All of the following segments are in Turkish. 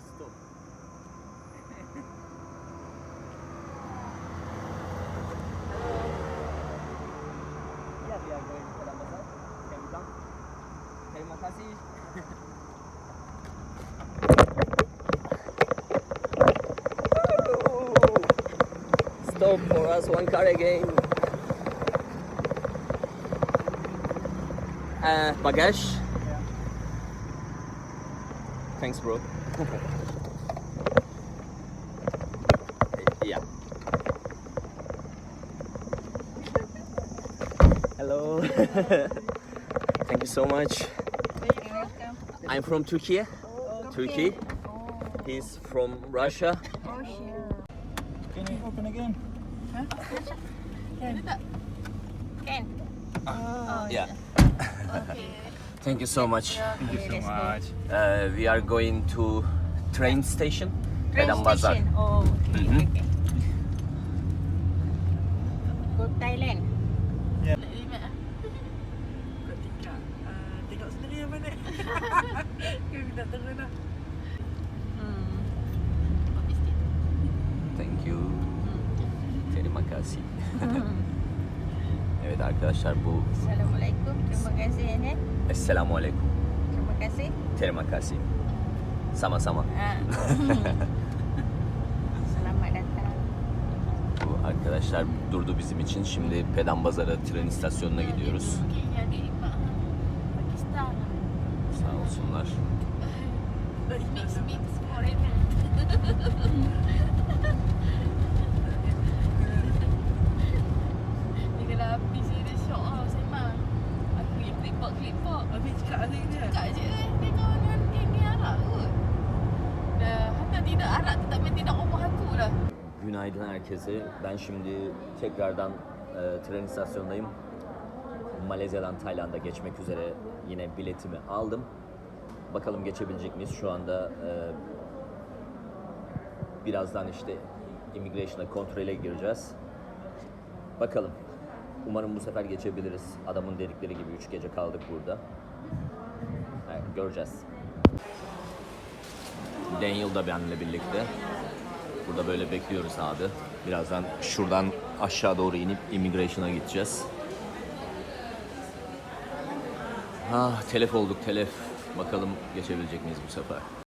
stopped. yeah, we are going to Kalambazar. Can you come? Terima kasih. Stop for us, one car again. Uh, bagage. Thanks, bro. yeah. Hello. Thank you so much. welcome. I'm from Turkey. Turkey. He's from Russia. Oh. Can you open again? Can. Can. Ah, oh, Yeah. Okay. Thank you so much. Okay, let's go. Uh, we are going to train station. Train Padang Bazar. station. Oh, okay, Mhm. okay. Go Thailand. Ya. Kau tinggal uh, Tengok sendiri yang mana Kau minta turun lah Hmm. Thank you. Terima kasih. evet arkadaşlar bu Assalamualaikum. Terima kasih Enes. Esselamualeyküm. Terima kasih. Terima kasih. Sama-sama. Ah. Selamat datang. Bu arkadaşlar durdu bizim için. Şimdi Pedanbazar'a tren istasyonuna gidiyoruz. Sağ olsunlar. Günaydın herkese. Ben şimdi tekrardan e, tren istasyonundayım. Malezya'dan Tayland'a geçmek üzere yine biletimi aldım. Bakalım geçebilecek miyiz? Şu anda e, birazdan işte immigration'a kontrole gireceğiz. Bakalım. Umarım bu sefer geçebiliriz. Adamın dedikleri gibi 3 gece kaldık burada. Evet, göreceğiz. Daniel da benimle birlikte. Burada böyle bekliyoruz abi. Birazdan şuradan aşağı doğru inip immigration'a gideceğiz. Ah telef olduk telef. Bakalım geçebilecek miyiz bu sefer?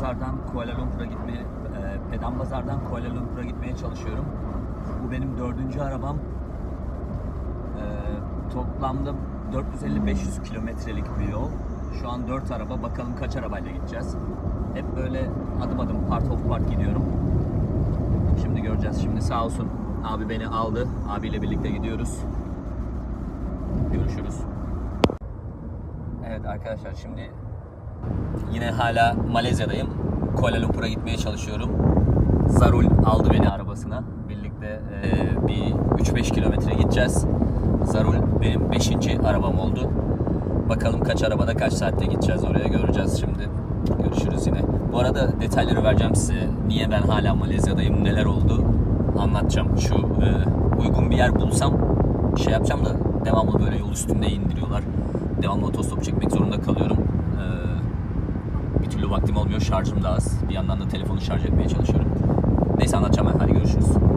Pazardan Kuala Lumpur'a gitmeye, e, Pedan Bazar'dan Kuala Lumpur'a gitmeye çalışıyorum. Bu benim dördüncü arabam. E, toplamda 450-500 kilometrelik bir yol. Şu an dört araba. Bakalım kaç arabayla gideceğiz. Hep böyle adım adım part of part gidiyorum. Şimdi göreceğiz. Şimdi sağ olsun abi beni aldı. Abiyle birlikte gidiyoruz. Görüşürüz. Evet arkadaşlar şimdi Yine hala Malezya'dayım. Kuala Lumpur'a gitmeye çalışıyorum. Zarul aldı beni arabasına. Birlikte e, bir 3-5 kilometre gideceğiz. Zarul benim 5. arabam oldu. Bakalım kaç arabada kaç saatte gideceğiz oraya göreceğiz şimdi. Görüşürüz yine. Bu arada detayları vereceğim size. Niye ben hala Malezya'dayım, neler oldu anlatacağım. Şu e, uygun bir yer bulsam şey yapacağım da devamlı böyle yol üstünde indiriyorlar. Devamlı otostop çekmek zorunda kalıyorum. Vaktim olmuyor. Şarjım da az. Bir yandan da telefonu şarj etmeye çalışıyorum. Neyse anlatacağım ben. Hadi görüşürüz.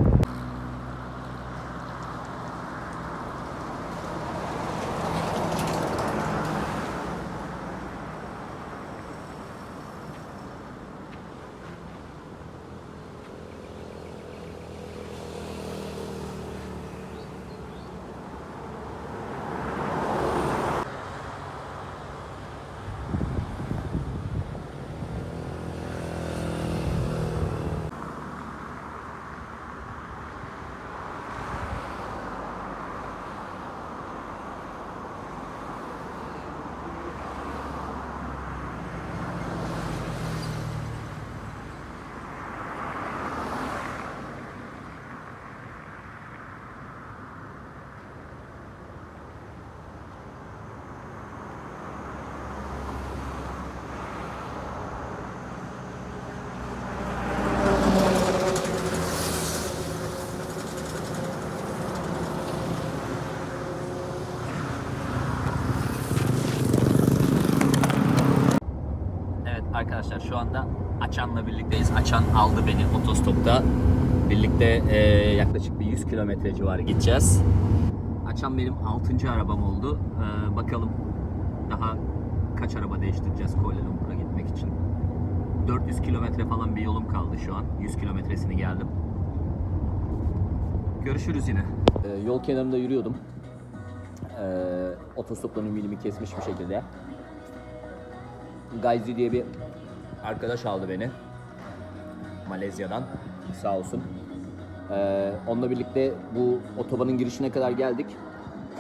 Açan aldı beni otostopta. Birlikte e, yaklaşık bir 100 kilometre civarı gideceğiz. Açan benim 6. arabam oldu. E, bakalım daha kaç araba değiştireceğiz Kuala Lumpur'a gitmek için. 400 kilometre falan bir yolum kaldı şu an. 100 kilometresini geldim. Görüşürüz yine. E, yol kenarında yürüyordum. E, otostopların ümidimi kesmiş bir şekilde. Gayzi diye bir arkadaş aldı beni. Malezya'dan. Sağ olsun. Ee, onunla birlikte bu otobanın girişine kadar geldik.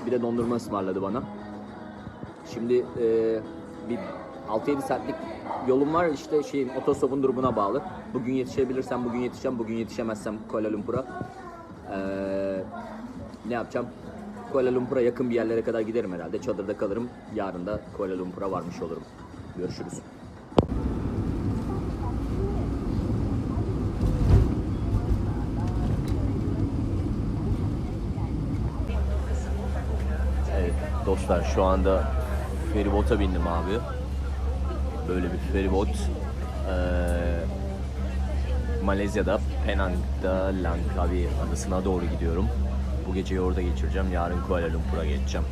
Bir de dondurma ısmarladı bana. Şimdi e, bir 6-7 saatlik yolum var işte şeyin otostopun durumuna bağlı. Bugün yetişebilirsem bugün yetişeceğim, bugün yetişemezsem Kuala Lumpur'a. Ee, ne yapacağım? Kuala Lumpur'a yakın bir yerlere kadar giderim herhalde. Çadırda kalırım. Yarın da Kuala Lumpur'a varmış olurum. Görüşürüz. Evet dostlar şu anda feribota bindim abi. Böyle bir feribot. Ee, Malezya'da Penang'da Langkawi adasına doğru gidiyorum. Bu geceyi orada geçireceğim. Yarın Kuala Lumpur'a geçeceğim.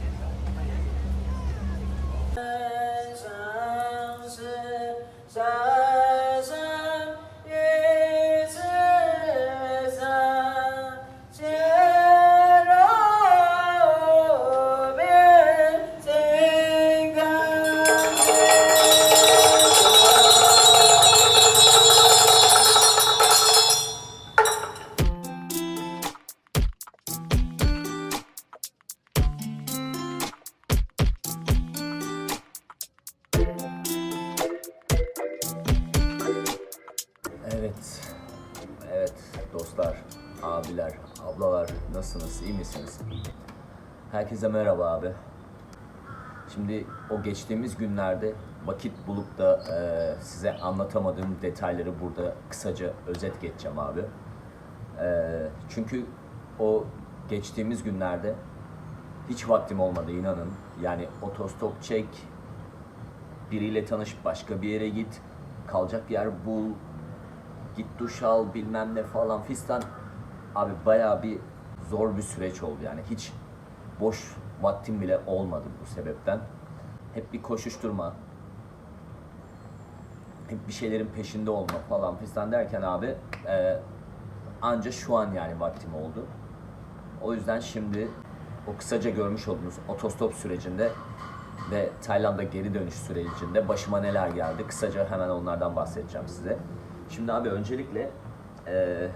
Herkese merhaba abi. Şimdi o geçtiğimiz günlerde vakit bulup da e, size anlatamadığım detayları burada kısaca özet geçeceğim abi. E, çünkü o geçtiğimiz günlerde hiç vaktim olmadı inanın. Yani otostop çek, biriyle tanış, başka bir yere git, kalacak yer bul, git duş al bilmem ne falan fistan. Abi bayağı bir zor bir süreç oldu yani. Hiç boş vaktim bile olmadı bu sebepten. Hep bir koşuşturma. Hep bir şeylerin peşinde olma falan fistan derken abi e, anca şu an yani vaktim oldu. O yüzden şimdi o kısaca görmüş olduğunuz otostop sürecinde ve Tayland'a geri dönüş sürecinde başıma neler geldi kısaca hemen onlardan bahsedeceğim size. Şimdi abi öncelikle eee,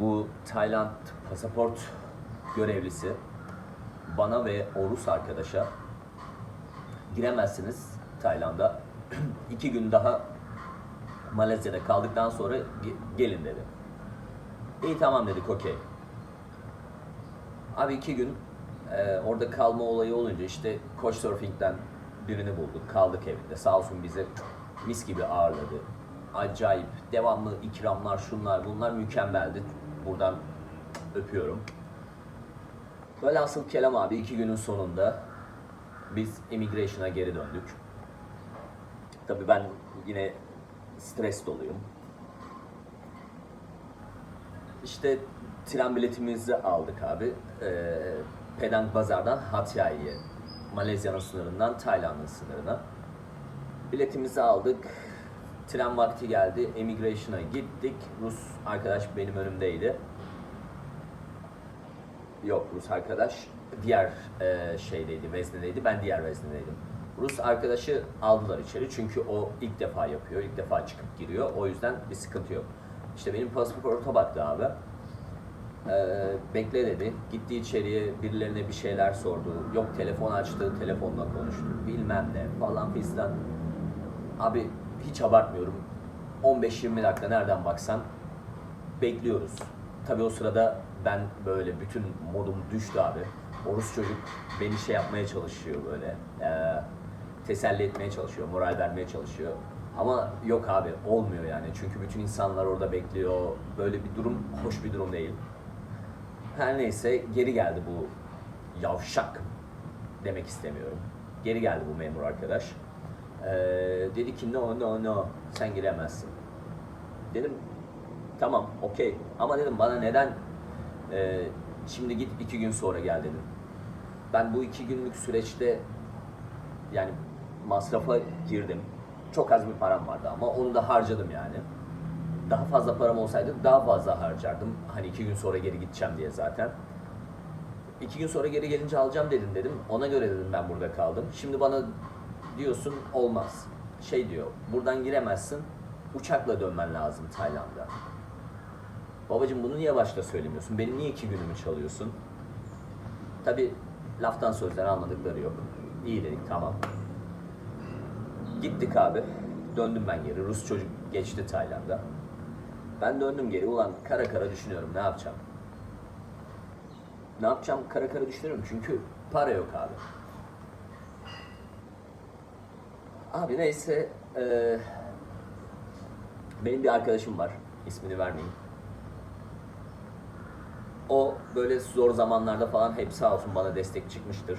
bu Tayland pasaport görevlisi bana ve o Rus arkadaşa giremezsiniz Tayland'a. İki gün daha Malezya'da kaldıktan sonra ge- gelin dedi. İyi tamam dedik okey. Abi iki gün e, orada kalma olayı olunca işte Couchsurfing'den birini bulduk. Kaldık evinde. Sağ olsun bize mis gibi ağırladı. Acayip. Devamlı ikramlar, şunlar, bunlar mükemmeldi. Buradan öpüyorum. Velhasıl kelam abi iki günün sonunda biz immigration'a geri döndük. Tabii ben yine stres doluyum. İşte tren biletimizi aldık abi. Ee, Penang Bazar'dan Hat Yai'ye. Malezya'nın sınırından Tayland'ın sınırına. Biletimizi aldık. Tren vakti geldi. Immigration'a gittik. Rus arkadaş benim önümdeydi. Yok Rus arkadaş diğer e, şeydeydi, veznedeydi. Ben diğer veznedeydim. Rus arkadaşı aldılar içeri çünkü o ilk defa yapıyor, ilk defa çıkıp giriyor. O yüzden bir sıkıntı yok. İşte benim pasaporta baktı abi. Ee, bekle dedi. Gitti içeriye birilerine bir şeyler sordu. Yok telefon açtı, telefonla konuştu. Bilmem ne falan fistan. Abi hiç abartmıyorum. 15-20 dakika nereden baksan bekliyoruz. Tabii o sırada ben böyle bütün modum düştü abi. O Rus çocuk beni şey yapmaya çalışıyor böyle. eee, teselli etmeye çalışıyor, moral vermeye çalışıyor. Ama yok abi olmuyor yani. Çünkü bütün insanlar orada bekliyor. Böyle bir durum hoş bir durum değil. Her neyse geri geldi bu yavşak demek istemiyorum. Geri geldi bu memur arkadaş. Ee, dedi ki no no no sen giremezsin. Dedim tamam okey ama dedim bana neden e, şimdi git iki gün sonra gel dedim. Ben bu iki günlük süreçte yani masrafa girdim. Çok az bir param vardı ama onu da harcadım yani. Daha fazla param olsaydı daha fazla harcardım. Hani iki gün sonra geri gideceğim diye zaten. İki gün sonra geri gelince alacağım dedim dedim. Ona göre dedim ben burada kaldım. Şimdi bana diyorsun olmaz. Şey diyor buradan giremezsin. Uçakla dönmen lazım Tayland'a. Babacım bunu niye başta söylemiyorsun? Benim niye iki günümü çalıyorsun? Tabi laftan sözden anladıkları yok. İyi dedik tamam. Gittik abi. Döndüm ben geri. Rus çocuk geçti Tayland'a. Ben döndüm geri. Ulan kara kara düşünüyorum ne yapacağım? Ne yapacağım kara kara düşünüyorum çünkü para yok abi. Abi neyse eee, benim bir arkadaşım var. ismini vermeyeyim. O böyle zor zamanlarda falan hep sağ olsun bana destek çıkmıştır.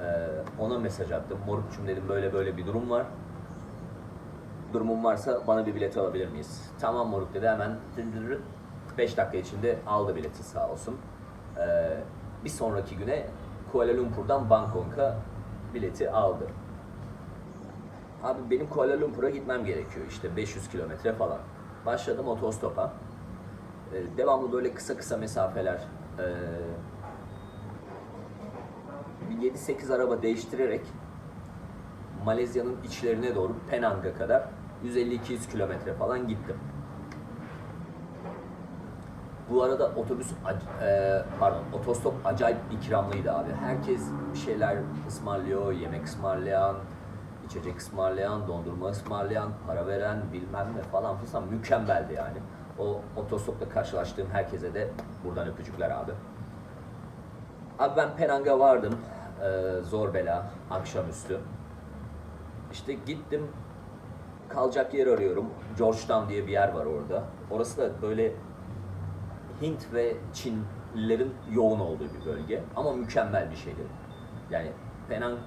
Eee, ona mesaj attım. Morukçum dedim böyle böyle bir durum var. Durumun varsa bana bir bilet alabilir miyiz? Tamam moruk dedi hemen 5 dakika içinde aldı bileti sağ olsun. Ee, bir sonraki güne Kuala Lumpur'dan Bangkok'a bileti aldı. Abi benim Kuala Lumpur'a gitmem gerekiyor işte 500 kilometre falan. Başladım otostopa. Ee, devamlı böyle kısa kısa mesafeler ee, bir 7-8 araba değiştirerek Malezya'nın içlerine doğru Penang'a kadar 150-200 kilometre falan gittim. Bu arada otobüs, e, pardon, otostop acayip ikramlıydı abi. Herkes bir şeyler ısmarlıyor, yemek ısmarlayan, içecek ısmarlayan, dondurma ısmarlayan, para veren, bilmem ne falan filan mükemmeldi yani. O otostopla karşılaştığım herkese de buradan öpücükler abi. Abi ben Penang'a vardım. Ee, zor bela, akşamüstü. İşte gittim, kalacak yer arıyorum. Georgetown diye bir yer var orada. Orası da böyle Hint ve Çinlilerin yoğun olduğu bir bölge. Ama mükemmel bir şeydi. Yani Penang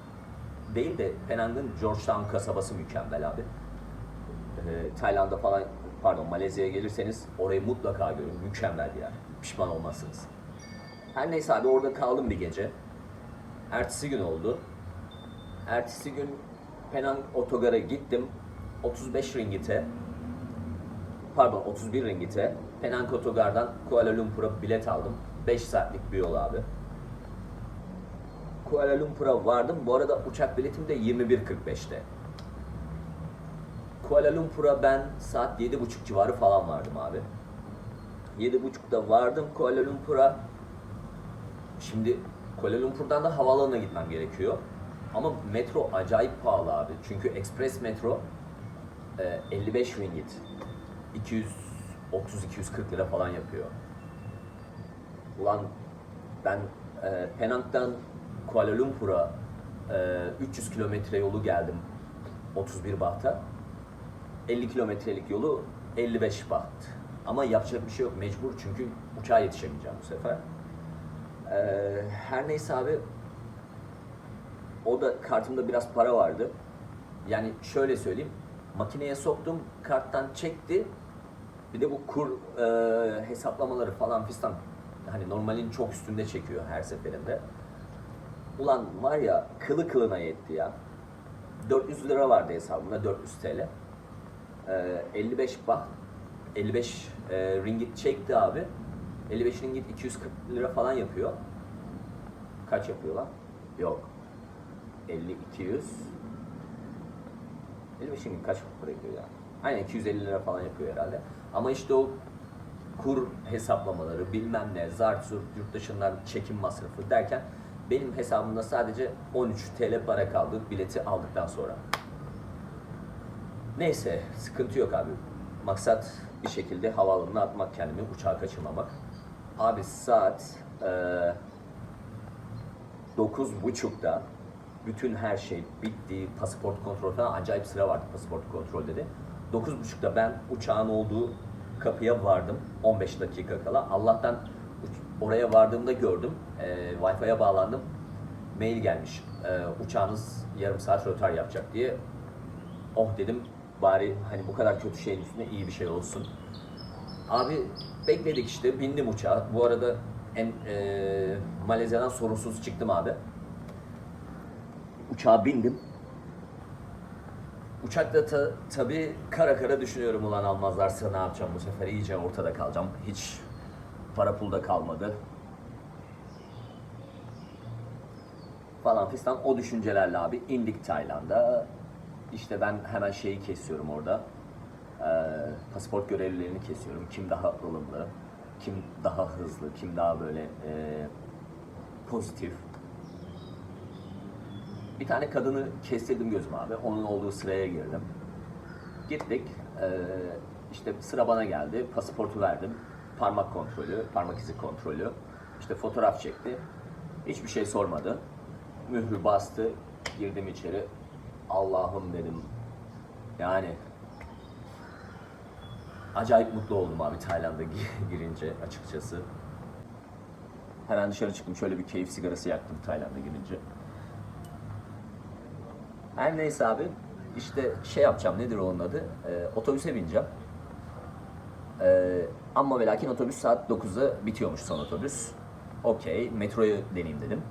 değil de Penang'ın Georgetown kasabası mükemmel abi. Ee, Tayland'a falan, pardon Malezya'ya gelirseniz orayı mutlaka görün. Mükemmel bir yer. Pişman olmazsınız. Her neyse abi orada kaldım bir gece. Ertesi gün oldu. Ertesi gün Penang otogara gittim. 35 ringgite pardon 31 ringgite Penang otogardan Kuala Lumpur'a bilet aldım. 5 saatlik bir yol abi. Kuala Lumpur'a vardım. Bu arada uçak biletim de 21.45'te. Kuala Lumpur'a ben saat 7.30 civarı falan vardım abi. 7.30'da vardım Kuala Lumpur'a. Şimdi Kuala Lumpur'dan da havaalanına gitmem gerekiyor. Ama metro acayip pahalı abi. Çünkü express metro e, 55 ringgit. 230-240 lira falan yapıyor. Ulan ben e, Penang'dan Kuala Lumpur'a e, 300 kilometre yolu geldim 31 bahta. 50 kilometrelik yolu 55 baht. Ama yapacak bir şey yok mecbur çünkü uçağa yetişemeyeceğim bu sefer. E, her neyse abi o da kartımda biraz para vardı. Yani şöyle söyleyeyim. Makineye soktum, karttan çekti. Bir de bu kur e, hesaplamaları falan fistan hani normalin çok üstünde çekiyor her seferinde. Ulan var ya kılı kılına yetti ya. 400 lira vardı hesabımda 400 TL. E, 55 bah 55 e, ringgit çekti abi. 55 ringgit 240 lira falan yapıyor. Kaç yapıyor lan? Yok. 50 200 55 ringgit kaç para ediyor ya? Aynen 250 lira falan yapıyor herhalde. Ama işte o kur hesaplamaları bilmem ne zart zurt yurt dışından çekim masrafı derken benim hesabımda sadece 13 TL para kaldı bileti aldıktan sonra. Neyse sıkıntı yok abi. Maksat bir şekilde havaalanına atmak kendimi uçağa kaçırmamak. Abi saat eee 9.30'da bütün her şey bitti. Pasaport kontrol falan acayip sıra vardı pasaport kontrolde de. 9.30'da ben uçağın olduğu kapıya vardım. 15 dakika kala. Allah'tan oraya vardığımda gördüm. Ee, Wi-Fi'ye bağlandım. Mail gelmiş. Ee, uçağınız yarım saat rötar yapacak diye. Oh dedim bari hani bu kadar kötü şeyin üstüne iyi bir şey olsun. Abi bekledik işte bindim uçağa. Bu arada en e, Malezya'dan sorunsuz çıktım abi. Uçağa bindim. Uçakta ta, tabii kara kara düşünüyorum ulan almazlarsa ne yapacağım bu sefer iyice ortada kalacağım. Hiç para pulda kalmadı. Falan fistan o düşüncelerle abi indik Tayland'a. İşte ben hemen şeyi kesiyorum orada. Ee, pasaport görevlilerini kesiyorum. Kim daha ılımlı, kim daha hızlı, kim daha böyle e, pozitif. Bir tane kadını kestirdim gözüm abi. Onun olduğu sıraya girdim. Gittik. Ee, işte sıra bana geldi. Pasaportu verdim. Parmak kontrolü, parmak izi kontrolü. İşte fotoğraf çekti. Hiçbir şey sormadı. Mührü bastı. Girdim içeri. Allah'ım dedim. Yani acayip mutlu oldum abi Tayland'a gi- girince açıkçası. Hemen dışarı çıktım. Şöyle bir keyif sigarası yaktım Tayland'a girince. Her neyse abi işte şey yapacağım nedir onun adı? Ee, otobüse bineceğim. Ee, ama ve lakin otobüs saat 9'da bitiyormuş son otobüs. Okey metroyu deneyeyim dedim.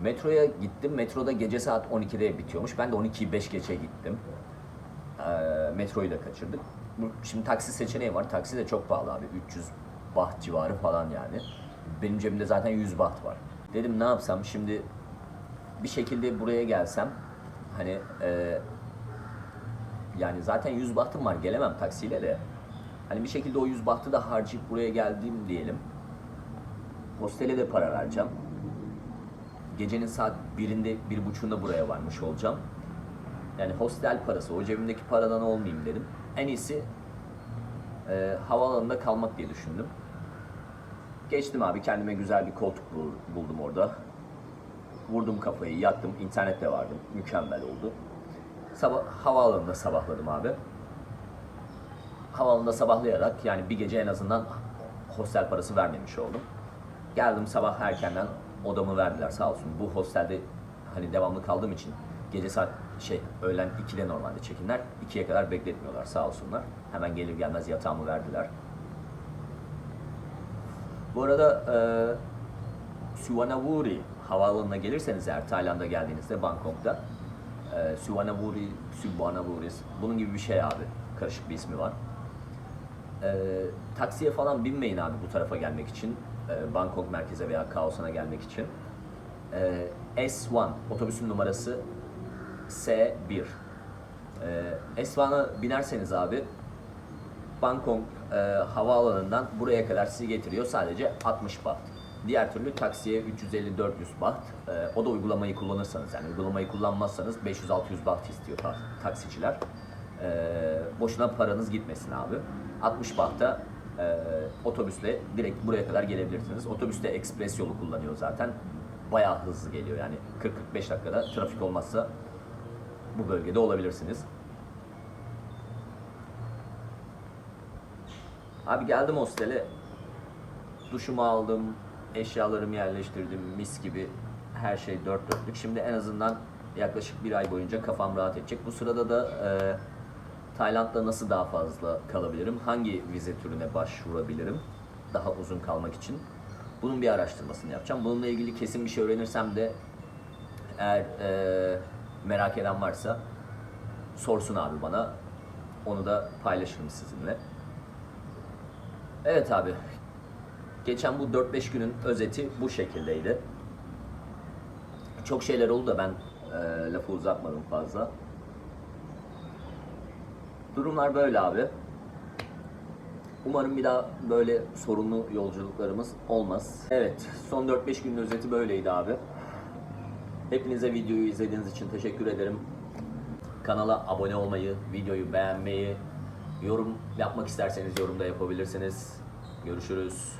Metroya gittim. Metroda gece saat 12'de bitiyormuş. Ben de 12'yi 5 geçe gittim. Ee, metroyu da kaçırdık. Şimdi taksi seçeneği var. Taksi de çok pahalı abi. 300 baht civarı falan yani. Benim cebimde zaten 100 baht var. Dedim ne yapsam şimdi bir şekilde buraya gelsem hani e, yani zaten 100 bahtım var gelemem taksiyle de. Hani bir şekilde o 100 bahtı da harcayıp buraya geldim diyelim. Hostele de para vereceğim. Gecenin saat birinde, bir buçuğunda buraya varmış olacağım. Yani hostel parası, o cebimdeki paradan olmayayım dedim. En iyisi e, havaalanında kalmak diye düşündüm. Geçtim abi kendime güzel bir koltuk bul- buldum orada. Vurdum kafayı, yattım. İnternet de vardı. Mükemmel oldu. Sabah havaalanında sabahladım abi. Havaalanında sabahlayarak yani bir gece en azından hostel parası vermemiş oldum. Geldim sabah erkenden odamı verdiler sağ olsun. Bu hostelde hani devamlı kaldığım için gece saat şey öğlen 2'de normalde çekinler. 2'ye kadar bekletmiyorlar sağ olsunlar. Hemen gelir gelmez yatağımı verdiler. Bu arada e, Suvarnabhumi havaalanına gelirseniz eğer Tayland'a geldiğinizde Bangkok'ta e, Suvarnabhumi, Suvarnabhumi bunun gibi bir şey abi. Karışık bir ismi var. E, taksiye falan binmeyin abi bu tarafa gelmek için. E, Bangkok merkeze veya Kaosan'a gelmek için. E, S1 otobüsün numarası S1. E, S1'a binerseniz abi Bangkok e, havaalanından buraya kadar sizi getiriyor sadece 60 baht. Diğer türlü taksiye 350-400 baht. E, o da uygulamayı kullanırsanız yani uygulamayı kullanmazsanız 500-600 baht istiyor ta- taksiciler. E, boşuna paranız gitmesin abi. 60 bahta e, otobüsle direkt buraya kadar gelebilirsiniz. Otobüste ekspres yolu kullanıyor zaten. Bayağı hızlı geliyor yani 40-45 dakikada trafik olmazsa bu bölgede olabilirsiniz. Abi geldim hostele. Duşumu aldım, eşyalarımı yerleştirdim, mis gibi her şey dört dörtlük. Şimdi en azından yaklaşık bir ay boyunca kafam rahat edecek. Bu sırada da e, Tayland'da nasıl daha fazla kalabilirim? Hangi vize türüne başvurabilirim? Daha uzun kalmak için. Bunun bir araştırmasını yapacağım. Bununla ilgili kesin bir şey öğrenirsem de eğer e, merak eden varsa sorsun abi bana. Onu da paylaşırım sizinle. Evet abi. Geçen bu 4-5 günün özeti bu şekildeydi. Çok şeyler oldu da ben e, lafı uzatmadım fazla. Durumlar böyle abi. Umarım bir daha böyle sorunlu yolculuklarımız olmaz. Evet, son 4-5 günün özeti böyleydi abi. Hepinize videoyu izlediğiniz için teşekkür ederim. Kanala abone olmayı, videoyu beğenmeyi, yorum yapmak isterseniz yorumda yapabilirsiniz. Görüşürüz.